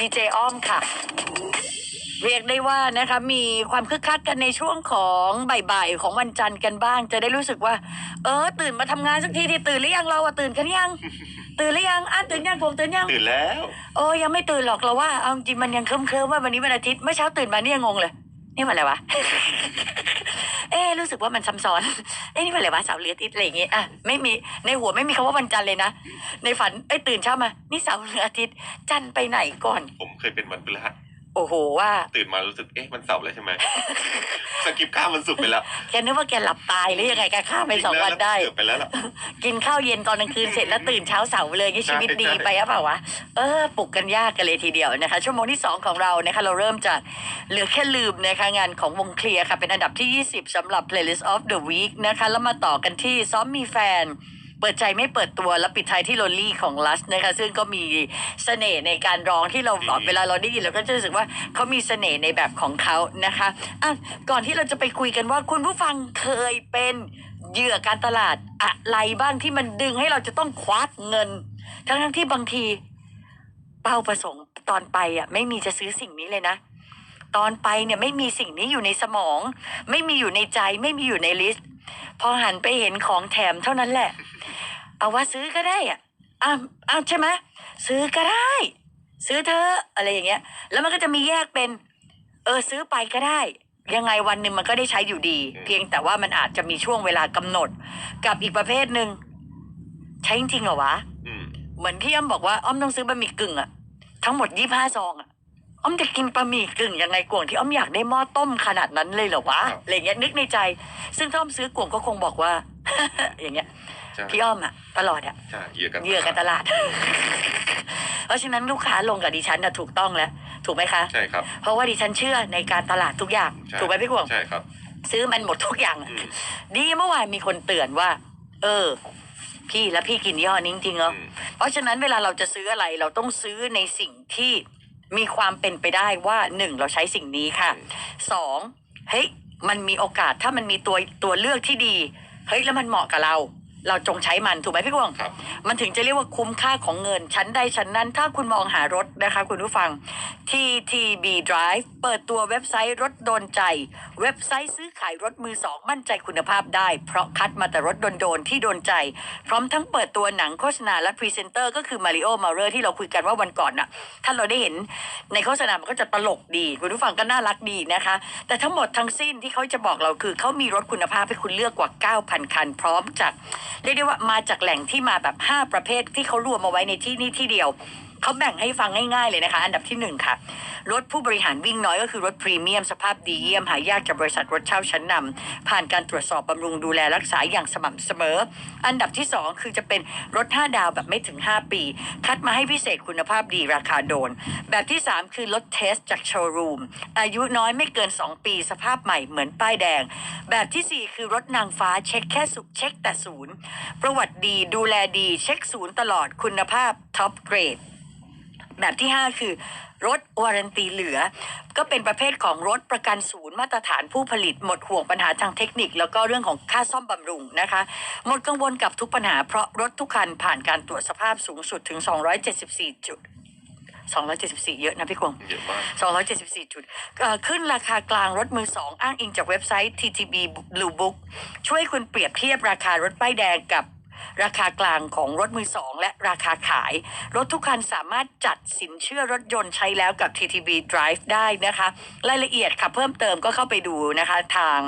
พีเจอ้อมค่ะ เรียกได้ว่านะคะ มีความคึกคักกันในช่วงของบ่ายๆของวันจันทร์กันบ้าง จะได้รู้สึกว่า เออ ตื่นมาทำงานสักทีที่ตื่นหรือยังเราอะตื่นกันยัง ตื่นหรือยังอะตื่นยังผมตื่นยัง ตื่นแล้ว โอ้ยังไม่ตื่นหรอกเราว่าเอาจริงๆมันยังเคลิ้มๆว่าวันนี้วันอาทิตย์เมื่อเช้าตื่นมานี่ยังงงเลย นี่มันอะไรวะ เอ๊รู้สึกว่ามันซ้ำซ้อน เอ๊นี่มันอะไรวะเสาร์หรืออาทิตย์อะไรอย่างเงี้ยอะไม่มีในหัวไม่มีคำว่าวันจันทร์เลยนะ ในฝันเอ้ตื่นเช้ามา นี่เสาร์หรืออาทิตย์จันทร์ไปไหนก่อน ผมเคยเป็นวันพฤหัส โอ้โหว่าตื่นมารู้สึกเอ๊ะมันเสาร์แล้วใช่ไหมสกิปข้ามมันสุกร์ไปแล้วแกนึกว่าแกหลับตายหรือยังไงแกข้ามไปสองวันได้เกือบไปแล้วล่ะกินข้าวเย็นตอนกลางคืนเสร็จแล้วตื่นเช้าเสาร์เลยนี่ชีวิตดีใช่ไปหรือเปล่าวะเออปลุกกันยากกันเลยทีเดียวนะคะ ชั่วโมงที่2ของเรานะคะเราเริ่มจากเหลือแค่ลืมนะคะงานของวงเคลียร์ค่ะเป็นอันดับที่ 20สำหรับ playlist of the week นะคะแล้วมาต่อกันที่ซ้อมมีแฟน เปิดใจไม่เปิดตัวแล้วปิดท้ายที่โ o ลลี่ของลัสนะคะซึ่งก็มีเสน่ห์ในการร้องที่เราดีเวลาเราได้ยินเราก็จะรู้สึกว่าเขามีเสน่ห์ในแบบของเขานะคะอะก่อนที่เราจะไปคุยกันว่าคุณผู้ฟังเคยเป็นเหยื่อการตลาดอะไรบ้างที่มันดึงให้เราจะต้องควักเงิน ทั้งทั้งๆที่บางทีเป้าประสงค์ตอนไปอะไม่มีจะซื้อสิ่งนี้เลยนะ ตอนไปเนี่ยไม่มีสิ่งนี้อยู่ในสมอง ไม่มีอยู่ในใจ ไม่มีอยู่ในลิสต์ พอหันไปเห็นของแถมเท่านั้นแหละ เอาว่าซื้อก็ได้อะอ้าวอ้าวใช่ไหมซื้อก็ได้ ซื้อเธอะอะไรอย่างเงี้ย แล้วมันก็จะมีแยกเป็น เออซื้อไปก็ได้ ยังไงวันหนึ่งมันก็ได้ใช้อยู่ดีอืมเพียงแต่ว่ามันอาจจะมีช่วงเวลากำหนด กับอีกประเภทหนึ่งใช้จริงๆเหรอวะอืมเหมือนที่อ้อมบอกว่าอ้อมต้องซื้อบะหมี่กึ่งอะทั้งหมดยี่ห้าซองอะอ้อมจะกินบะหมี่กึ่งยังไงกวงที่อ้อมอยากได้หม้อต้มขนาดนั้นเลยเหรอวะอะไรเงี้ยนึกในใจ ซึ่งถ้าอ้อมซื้อกวงก็คงบอกว่า อย่างเงี้ยใช่ พี่อ้อมอะตลอดอะใช่เหยื่อกันเหยื่อกันตลาด เพราะฉะนั้นลูกค้าลงกับดิฉันนะถูกต้องแล้ว ถูกไหมคะ ใช่ครับ เพราะว่าดิฉันเชื่อในการตลาดทุกอย่างใช่ถูกไหมพี่กวงใช่ครับ ซื้อมันหมดทุกอย่างอะอืมดีเมื่อวานมีคนเตือนว่า เออ พี่แล้วพี่กินยี่ห้อนี้จริงๆเหรออืมเพราะฉะนั้นเวลาเราจะซื้ออะไรเราต้องซื้อในสิ่งที่มีความเป็นไปได้ว่าหนึ่งเราใช้สิ่งนี้ค่ะสองเฮ้ยมันมีโอกาสถ้ามันมีตัวตัวเลือกที่ดี เฮ้ยแล้วมันเหมาะกับเรา เราจงใช้มันถูกไหมพี่กวงครับมันถึงจะเรียกว่าคุ้มค่าของเงิน ชั้นใดชั้นนั้น ถ้าคุณมองหารถนะคะ คุณผู้ฟัง TTB Drive เปิดตัวเว็บไซต์รถโดนใจ เว็บไซต์ซื้อขายรถมือสอง มั่นใจคุณภาพได้ เพราะคัดมาแต่รถโดนๆที่โดนใจ พร้อมทั้งเปิดตัวหนังโฆษณาและพรีเซนเตอร์ก็คือมาริโอมาเรอร์ที่เราคุยกันว่าวันก่อนน่ะ ถ้าเราได้เห็นในโฆษณา มันก็จะตลกดี คุณผู้ฟังก็น่ารักดีนะคะ แต่ทั้งหมดทั้งสิ้นที่เขาจะบอกเราคือเขามีรถคุณภาพให้คุณเลือกกว่า 9,000 คัน พร้อมจากเรียกได้ว่ามาจากแหล่งที่มาแบบ 5 ประเภทที่เขารวมมาไว้ในที่นี่ที่เดียว เขาแบ่งให้ฟังง่ายๆเลยนะคะ อันดับที่หนึ่งค่ะ รถผู้บริหารวิ่งน้อยก็คือรถพรีเมียม สภาพดีเยี่ยม หายากจากบริษัทรถเช่าชั้นนำผ่านการตรวจสอบบำรุงดูแลรักษาอย่างสม่ำเสมอ อันดับที่ 2 คือจะเป็นรถ 5 ดาวแบบไม่ถึง 5 ปี คัดมาให้พิเศษคุณภาพดีราคาโดน แบบที่ 3 คือรถเทสจากโชว์รูมอายุน้อยไม่เกิน 2 ปี สภาพใหม่เหมือนป้ายแดง แบบทีสี่4 คือรถนางฟ้าเช็คแค่สุเช็คแต่ศูนย์ประวัติดีดูแลดีเช็คศูนย์ตลอดคุณภาพท็อปเกรด แบบที่ 5 คือ รถวารันตีเหลือ ก็เป็นประเภทของรถประกันศูนย์มาตรฐานผู้ผลิต หมดห่วงปัญหาทางเทคนิค แล้วก็เรื่องของค่าซ่อมบำรุงนะคะ หมดกังวลกับทุกปัญหาเพราะรถทุกคันผ่านการตรวจสภาพสูงสุดถึง 274 จุด274 เยอะนะพี่กวงเยอะมาก274 จุดเอ่อขึ้นราคากลางรถมือสองอ้างอิงจากเว็บไซต์ TTB Blue Book ช่วยคุณเปรียบเทียบราคารถป้ายแดงกับ ราคากลางของรถมือสองและราคาขาย รถทุกคันสามารถจัดสินเชื่อรถยนต์ใช้แล้วกับ TTB Drive ได้นะคะ รายละเอียดค่ะเพิ่มเติมก็เข้าไปดูนะคะทาง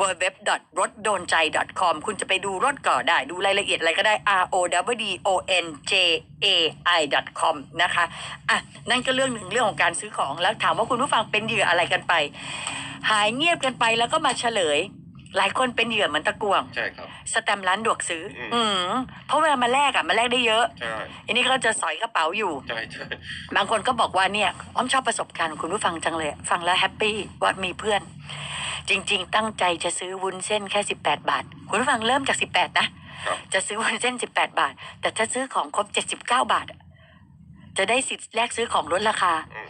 w w w r o d d o n j a i com คุณจะไปดูรถก่อได้ดูรายละเอียดอะไรก็ได้ r o w d o n j a i com นะคะอะนั่นก็เรื่องหนึ่งเรื่องของการซื้อของแล้วถามว่าคุณผู้ฟังเป็นเหยื่ออะไรกันไป หายเงียบกันไปแล้วก็มาเฉลย หลายคนเป็นเหยื่อเหมือนตะกวง ใช่ครับสแตมป์ร้านดวกซื้ออมอืมเพราะเวลามาแลกอะมาแลกได้เยอะ ใช่อันนี้ก็จะสอยกระเป๋าอยู่ ใช่ใช่บางคนก็บอกว่าเนี่ยอ้อมชอบประสบการณ์ของคุณผู้ฟังจังเลย ฟังแล้วแฮปปี้ว่ามีเพื่อน จริง ๆ ตั้งใจจะซื้อวุ้นเส้นแค่ 18 บาท คุณผู้ฟังเริ่มจาก 18 นะ ครับจะซื้อวุ้นเส้น 18 บาท แต่ถ้าซื้อของครบ 79 บาทอะจะได้สิทธิ์แลกซื้อของลดราคา อืม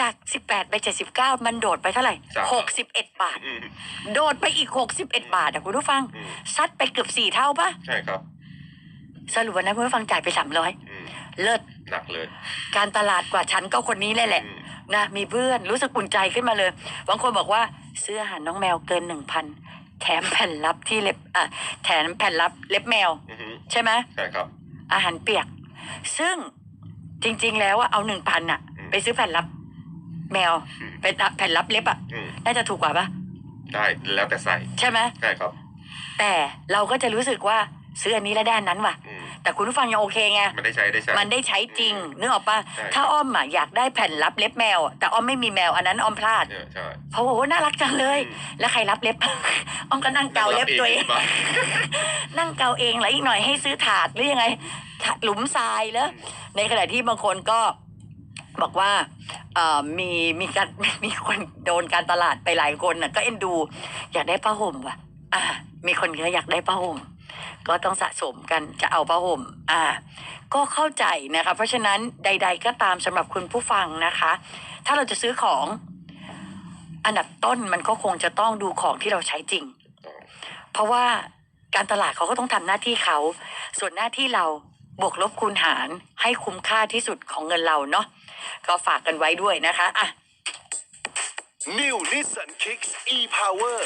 จาก 18 ไป 79 มันโดดไปเท่าไหร่สาม61 บาท อืมโดดไปอีก 61 บาทอะคุณผู้ฟัง อืมซัดไปเกือบสี่เท่าปะใช่ครับสรุปวันนั้นคุณผู้ฟังจ่ายไป300อืมเลิศหนักเลยการตลาดกว่าฉันก็คนนี้แหละแหละ อืมนะมีเพื่อนรู้สึกอุ่นใจขึ้นมาเลย บางคนบอกว่าซื้ออาหารน้องแมวเกินหนึ่งพันแถมแผ่นลับที่เล็บอะแถมแผ่นลับเล็บแมว อือหือใช่ไหมใช่ครับ อาหารเปียก ซึ่งจริงๆแล้วอะเอาหนึ่งพันอะอืม ไปซื้อแผ่นลับ แมวอืม เป็นแผ่นลับเล็บอะอืมน่าจะถูกกว่าปะได้แล้วแต่ใส่ใช่ไหมใช่ครับ แต่เราก็จะรู้สึกว่าซื้ออันนี้แล้วได้อันนั้นว่ะ อืมแต่คุณผู้ฟังยังโอเคไงมันได้ใช้ได้ใช้ มันได้ใช้จริงนึกออกปะใช่ ถ้าอ้อมอะอยากได้แผ่นลับเล็บแมวอะแต่อ้อมไม่มีแมวอันนั้นอ้อมพลาดเนี่ยใช่เพราะว่าโอ้โหน่ารักจังเลย อืมแล้วใครรับเล็บ อ้อมก็นั่งเกาเล็บตัวเอง บ้างนั่งเกาเองแล้วอีกหน่อยให้ซื้อถาดหรือยังไงถาดหลุมทรายแล้ว ในขณะที่บางคนก็ บอกว่าเอ่อมีมีการมีคนโดนการตลาดไปหลายคนน่ะ ก็เอ็นดู อยากได้ผ้าห่มว่ะ อ่า มีคนก็อยากได้ผ้าห่มก็ต้องสะสมกันจะเอาผ้าห่ม อ่า ก็เข้าใจนะคะ เพราะฉะนั้นใด ๆ ก็ตามสำหรับคุณผู้ฟังนะคะ ถ้าเราจะซื้อของ อันดับต้นมันก็คงจะต้องดูของที่เราใช้จริง เพราะว่าการตลาดเขาก็ต้องทำหน้าที่เขา ส่วนหน้าที่เราบวกลบคูณหารให้คุ้มค่าที่สุดของเงินเราเนาะ ก็ฝากกันไว้ด้วยนะคะอะ New Nissan Kicks e-Power